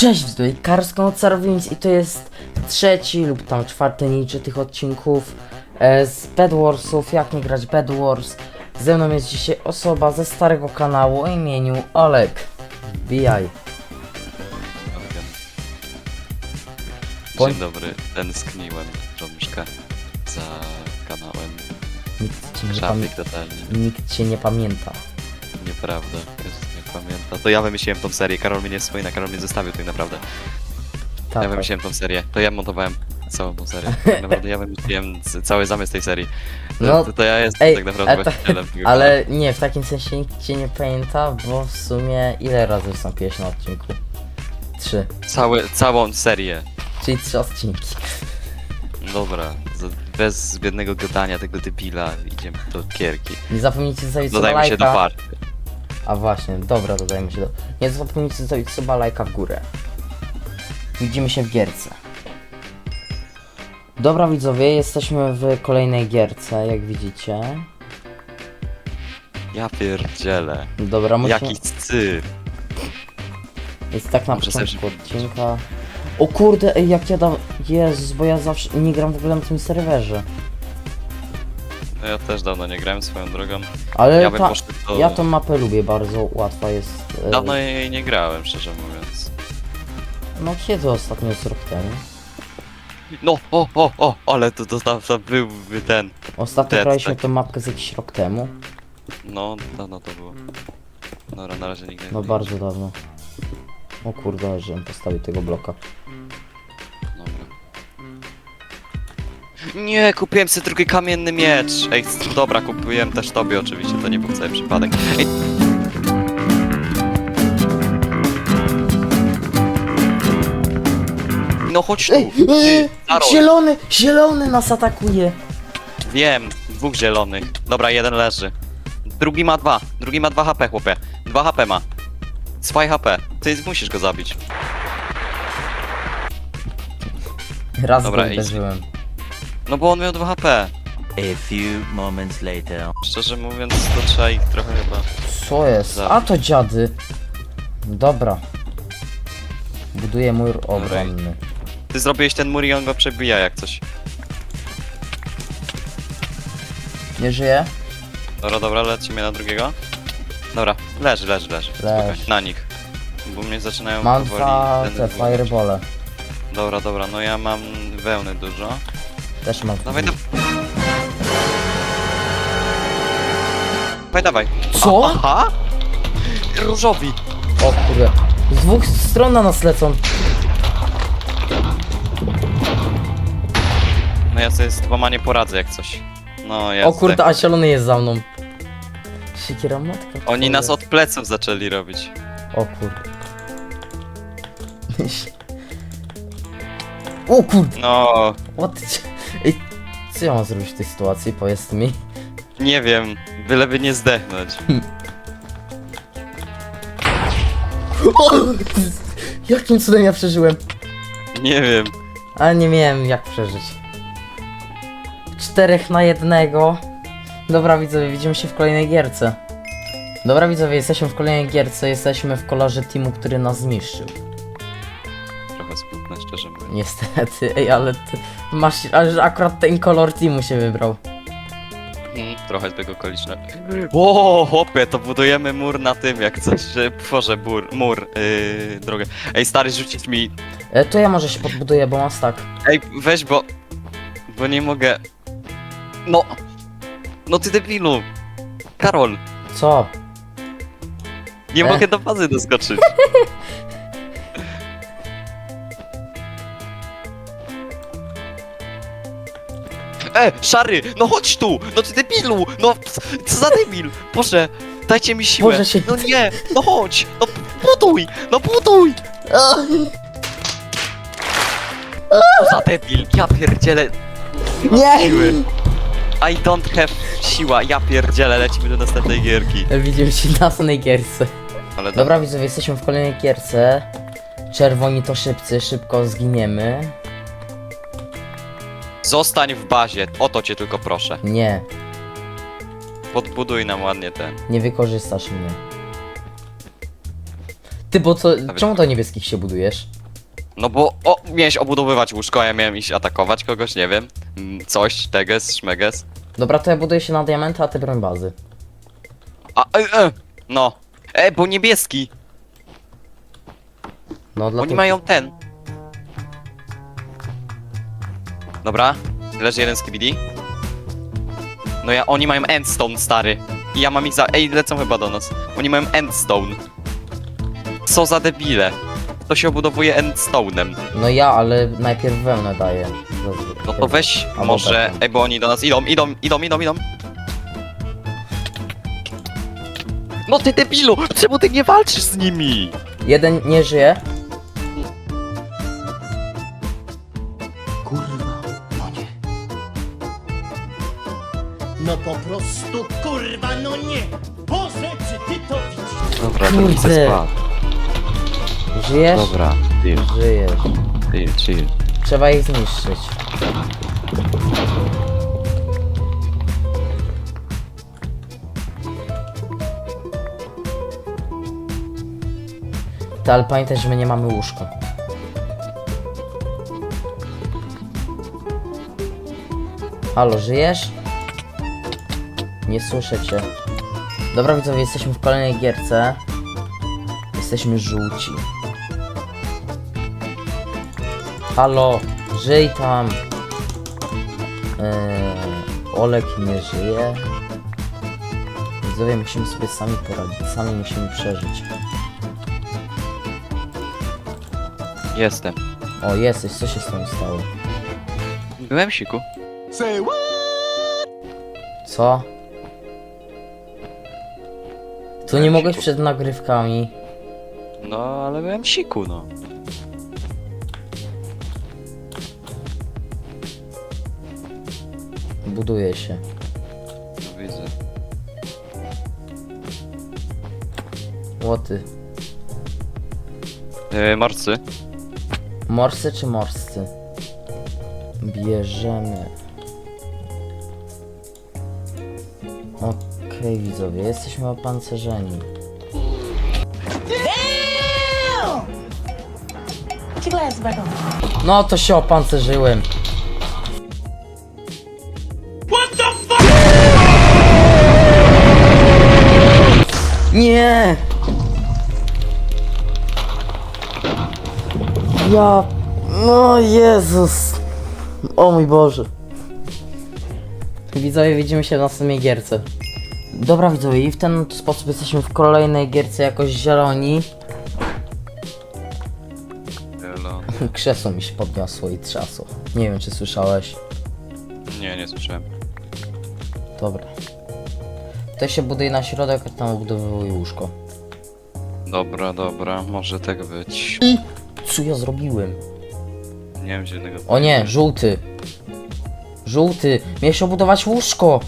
Cześć, tutaj Karsko Carowins i to jest trzeci lub tam czwarty, nie liczę tych odcinków e, z Bed Warsów, jak nie grać Bed Wars. Ze mną jest dzisiaj osoba ze starego kanału o imieniu Olek. Wbijaj. Bądź- Dzień dobry, tęskniłem troszkę za kanałem. Nikt cię nie, Szafik pamię- totalnie. nikt cię nie pamięta. Nieprawda, jest nie pamięta. To ja wymyśliłem tą serię, Karol mnie nie wspomina, Karol mnie zostawił tak naprawdę. Tak, Ja wymyśliłem tą serię, to ja montowałem całą tą serię. Tak naprawdę ja wymyśliłem c- cały zamysł tej serii. No, to, to ja jestem ej, tak naprawdę ale to- właścicielem tego Ale nie, w takim sensie nikt cię nie pamięta, bo w sumie ile razy wystąpiłeś na odcinku? Trzy. kanału. Cały, całą serię. Czyli trzy odcinki. Dobra, z- bez zbędnego gadania tego debila idziemy do gierki. Nie zapomnijcie zostawić suba Dodajmy się do lajka. party. A właśnie, dobra, dodajmy się do... Nie zapomnijcie zostawić suba lajka w górę. Widzimy się w gierce. Dobra widzowie, jesteśmy w kolejnej gierce, jak widzicie. Ja pierdzielę. Dobra, musimy... Jaki cyr. Jest tak na Muszę sobie początku odcinka. O kurde, ej, jak ja da... Jezus, bo ja zawsze nie gram w ogóle na tym serwerze. Ja też dawno nie grałem swoją drogą. Ale Ja bym ta... poszedł do... ja tą mapę lubię bardzo, łatwa jest. e, Dawno jej nie grałem, szczerze mówiąc. No kiedy ostatnio z rok temu? No, o, o, o, ale to, to, to byłby ten. Ostatnio Dead, graliśmy tę mapkę z jakiś rok temu. No, dawno to było. Dobra, na razie nigdy No nie bardzo dawno. O kurde, żebym postawił tego bloka. Nie, kupiłem sobie drugi kamienny miecz. Ej, dobra, kupiłem też tobie oczywiście, to nie był cały przypadek. Ej. No chodź tu. Ty, Karol. zielony, zielony nas atakuje. Wiem, dwóch zielonych. Dobra, jeden leży. Drugi ma dwa. Drugi ma dwa HP, chłopie. Dwa HP ma. Swoje HP. Ty musisz go zabić. Raz Dobra, go idź. uderzyłem. No bo on miał dwa HP. A few moments later. Szczerze mówiąc, to trzeba ich trochę chyba... Co jest? Zabić. A to dziady. Dobra. Buduję mur obronny. Ty zrobiłeś ten mur i on go przebija jak coś. Nie żyje? Dobra, dobra, lecimy na drugiego. Dobra, leży, leży, leży. Spokojnie, Na nich. Bo mnie zaczynają Mam powoli dwa te denerwować. firebole. Dobra, dobra, no ja mam wełny dużo. Też mam. Dawaj, dawaj. Dawaj, dawaj. Co? Aha! Różowi. O kurde. Z dwóch stron na nas lecą. No ja sobie z dwoma nie poradzę jak coś. No ja O kurde, a zielony jest za mną. Siekiera matka. Oni nas od pleców zaczęli robić. O kurde. O kurde. No, What Ej, co ja mam zrobić w tej sytuacji? Powiedz mi. nie wiem, byleby nie zdechnąć. O, jakim cudem ja przeżyłem? Nie wiem. Ale nie miałem jak przeżyć. Czterech na jednego. Dobra widzowie, widzimy się w kolejnej gierce. Dobra widzowie, jesteśmy w kolejnej gierce, jesteśmy w kolorze teamu, który nas zniszczył. Trochę smutne, szczerze mówiąc. Niestety, ej, ale ty masz, aż akurat ten kolor teamu się wybrał. Mm, Trochę zbieg okoliczności. O, chłopie, to budujemy mur na tym, jak coś, że tworzę bur, mur, yy, drogę. Ej, stary, rzucić mi... E, to ja może się podbuduję, bo mam stack. Ej, weź, bo... Bo nie mogę... No! No ty debilu! Karol, Co? nie E? mogę do bazy doskoczyć. E, szary, no chodź tu! No ty debilu! No, co za debil! Boże, dajcie mi siłę! Boże się- No nie, no chodź! No buduj! No buduj! Co za debil, ja pierdzielę Nie! siły. I don't have siła, ja pierdzielę, lecimy do następnej gierki. Widzimy się na następnej gierce. Ale Dobra widzowie, jesteśmy w kolejnej gierce. Czerwoni to szybcy, szybko zginiemy. Zostań w bazie, o to cię tylko proszę. Nie, Podbuduj nam ładnie ten. nie wykorzystasz mnie. Ty, bo co, czemu do niebieskich się budujesz? No bo, o, miałeś obudowywać łóżko, a ja miałem iść atakować kogoś, nie wiem. Mm, Coś, teges, szmeges. Dobra, to ja buduję się na diamenty, a ty broń bazy. A, e, e, no. E, bo niebieski, No, dla oni mają ten. Dobra, leży jeden z KBD. No ja, oni mają endstone, stary. I ja mam ich za... Ej, lecą chyba do nas. Oni mają endstone. Co za debile. To się obudowuje endstone'em. No ja, ale najpierw wełnę daję. No to weź Albo może... beton. Ej, bo oni do nas idą, idą, idą, idą, idą. No ty debilu! Czemu ty nie walczysz z nimi? Jeden nie żyje. Nic Kurde. Żyjesz? Dobra, chill, Żyjesz. chill, chill. Trzeba ich zniszczyć. Ty, ale pamiętaj, że my nie mamy łóżka. Halo, żyjesz? Nie słyszę cię. Dobra widzowie, jesteśmy w kolejnej gierce. Jesteśmy żółci. Halo, żyj tam. Eee, Olek nie żyje. Widzowie, musimy sobie sami poradzić, sami musimy przeżyć. Jestem. O, jesteś, co się z tą stało? Byłem siku. Co? Tu nie mogłeś przed nagrywkami. No, ale byłem siku, no. Buduje się. Widzę. Łoty. Yy, morcy. Morscy czy morscy? Bierzemy. Okej, widzowie, jesteśmy opancerzeni. No to się opancerzyłem. Nie! Ja... No Jezus! O mój Boże. Widzowie, widzimy się w następnej gierce. Dobra widzowie, i w ten sposób jesteśmy w kolejnej gierce jakoś zieloni. Krzesło mi się podniosło i trzasło. Nie wiem czy słyszałeś. Nie, nie słyszałem. Dobra. Tutaj się buduje na środek, a tam obudowuje łóżko. Dobra, dobra, może tak być. Co ja zrobiłem? Nie wiem zielonego. O nie, żółty. Żółty, miałeś obudować łóżko.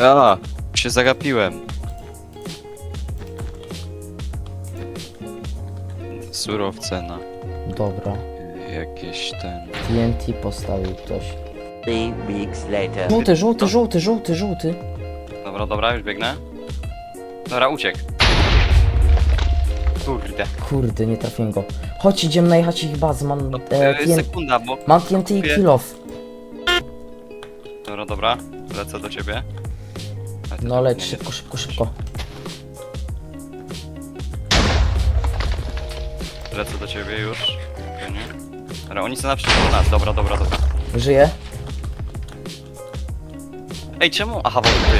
A, się zagapiłem. Surowce na Dobra. jakieś ten. TNT postawił ktoś. Three weeks later. Żółty, żółty, żółty, żółty, żółty. Dobra, dobra, już biegnę. Dobra, uciekł. Kurde. Kurde, nie trafiłem go. Chodź, idziemy najechać ich bazę, mam No, e, e, TNT. sekunda, bo. Mam TNT i Kupię. kill off. Dobra, dobra, lecę do ciebie. Ty No tak leć, nie szybko, szybko, szybko. Lecę do ciebie już. Spokojnie. Ale oni są na przeciwko nas, dobra, dobra, dobra. Żyje? Ej, czemu? Aha, bo ty.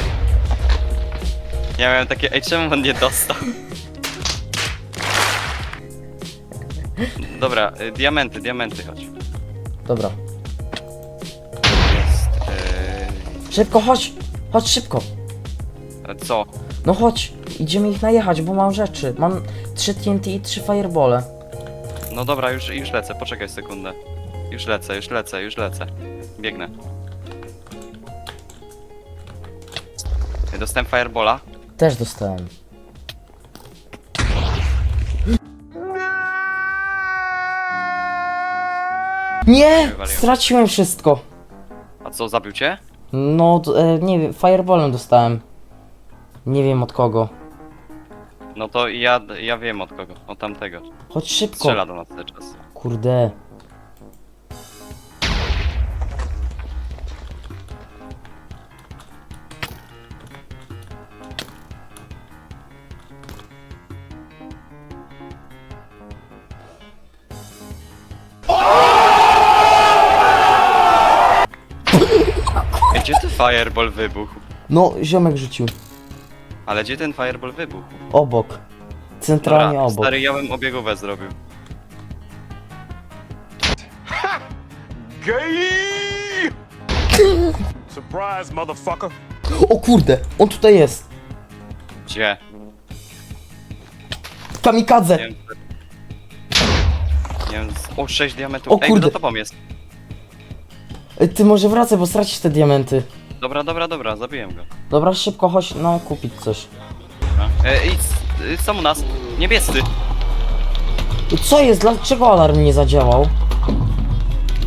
Ja miałem takie, ej, czemu on nie dostał? Dobra, y, diamenty, diamenty, chodź. Dobra. Jest, yy, Szybko, chodź! Chodź szybko! ale co? No chodź, idziemy ich najechać, bo mam rzeczy. Mam 3 TNT i 3 firebole. No dobra, już, już lecę, poczekaj sekundę. Już lecę, już lecę, już lecę. Biegnę. Dostałem firebola. Też dostałem. Nie! Wywaliłem. Straciłem wszystko. A co, zabił cię? No, d- e, nie wiem, fireballem dostałem. Nie wiem od kogo. No to ja, ja wiem od kogo, od tamtego. Chodź szybko. Strzela do nas cały czas. Kurde. Ej, gdzie ten fireball wybuchł? No, ziomek rzucił. Ale gdzie ten fireball wybuchł? Obok. Centralnie Dobra, obok. stary, ja bym obiegówę zrobił. Surprise, motherfucker. O kurde, on tutaj jest. Gdzie? Kamikadze. Nie wiem. Nie wiem, z- o 6 diamentów. O Ej, kurde. za tobą jest. Ej, Ty może wracaj, bo stracisz te diamenty. Dobra, dobra, dobra, zabiłem go. Dobra, szybko chodź, no kupić coś. A. E, Ej, s- są u nas. Niebiescy. Co jest? Dlaczego alarm nie zadziałał?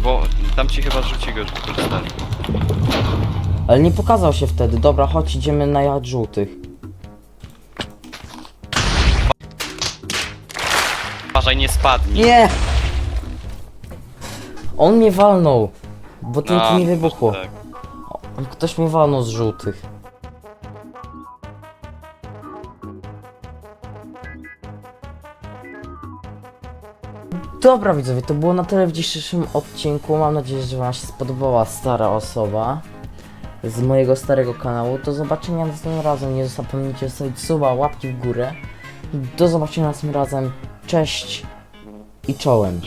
Bo tam ci chyba rzuci go, żeby korzystali. Ale nie pokazał się wtedy. Dobra, chodź, idziemy na jad żółtych. Uważaj, nie spadnij. Nie! On mnie walnął. Bo No, mi wybuchło. tak. Ktoś mnie walnął z żółtych. Dobra widzowie, to było na tyle w dzisiejszym odcinku. Mam nadzieję, że wam się spodobała stara osoba z mojego starego kanału. Do zobaczenia następnym razem. Nie zapomnijcie zostawić suba, łapki w górę. Do zobaczenia następnym razem. Cześć i czołem.